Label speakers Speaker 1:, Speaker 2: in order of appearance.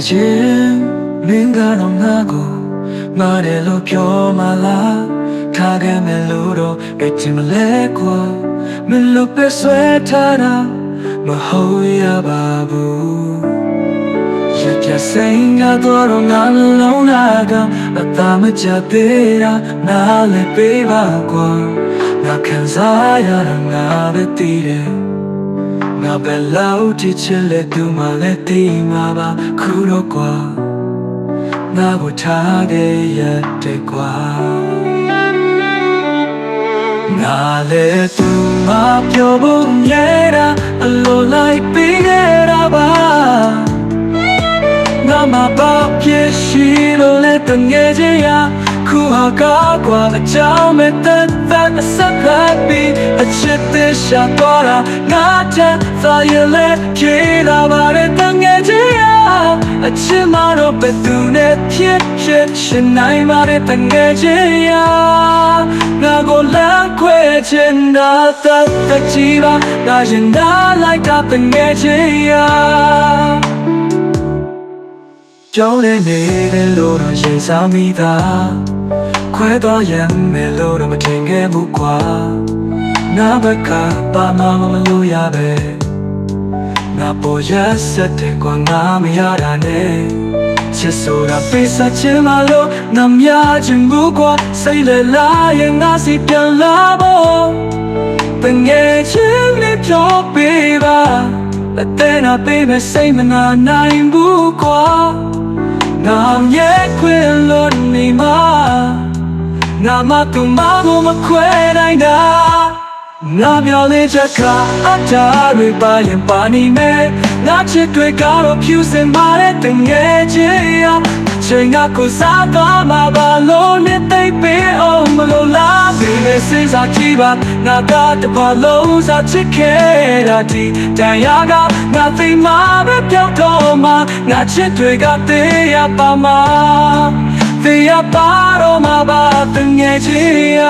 Speaker 1: ယ်ချင်းမင်းကတော့ငါကိုငါတယ်လို့ပြောမလားထားခဲ့မယ်လို့တော့အချင်မလဲကွာမင်းလို့ပဲဆွဲထားတာမဟုတ်ရပါဘူးရပြစိန်ကတော့ငါလုံးလာကအသာမချသေးတာနားလည်းပေးပါကွာငါခံစားရတာငါပဲတည်တယ် ငါပဲလောက်ချစ်ချစ်လက်သူမှလည်းတည်မှာပါခုတော့ကွာငါကိုထားခဲ့ရတဲ့ကွာငါလည်းသူမပြောဖို့မြဲတာအလိုလိုက်ပေးခဲ့တာပါငါမပါပြည့်ရှိလို့လည်းတငယ်ချင်းရ ခုဟာကားကွာအကြောင်းမဲ့တဲ့တဲ့ဆက်လက်ပြီးအချစ်သေးရှာတော့တာငါချမ်းသာရလဲခေလာပါတဲ့တငယ်ချင်းရအချစ်မတော့ဘယ်သူနဲ့ဖြစ်ဖြစ်ရှင်နိုင်ပါတဲ့တငယ်ချင်းရငါကိုလမ်းခွဲချင်တာတတ်ကြည့်ပါငါရင်သာလိုက်တာတငယ်ချင်းရကြောင်းနေနေတယ်လို့တော့ရင်စားမိတာ ခွဲသွားရမယ်လို့တော့မထင်ခဲ့ဘူးကွာငါဘက်ကပါမမမလို့ရပဲငါပေါ်ရစတဲ့ကွာငါမရတာနဲ့ချစ်ဆိုတာပေးစချင်မလို့ငါမြချင်ဘူးကွာစိတ်လေလာရင်ငါစီပြန်လာဖို့တငယ်ချင်းလေးပြောပေးပါအသေးနာပေးမယ်စိတ်မနာနိုင်ဘူးကွာ ငါမြဲခွေလို့နေမှာငါမတူမကိုမခွဲနိုင်တာငါပြောလေးချက်ကအတားတွေပါရင်ပါနေမယ်ငါချစ်တွေကတော့ဖြူစင်ပါတဲ့တငယ်ချင်းရ ချိန်ကကိုစားတော့မှာပါလို့နဲ့သိပ်ပေးအောင်မလို့လားဒီမဲ့စဉ်းစားကြည့်ပါငါကတပါလုံးစားချစ်ခဲ့တာဒီတန်ရာကငါသိမှပဲပြောက်တော့မှာငါချစ်တွေကသေးရပါမှာသေးရပါတော့မှာပါတငယ်ချင်းရ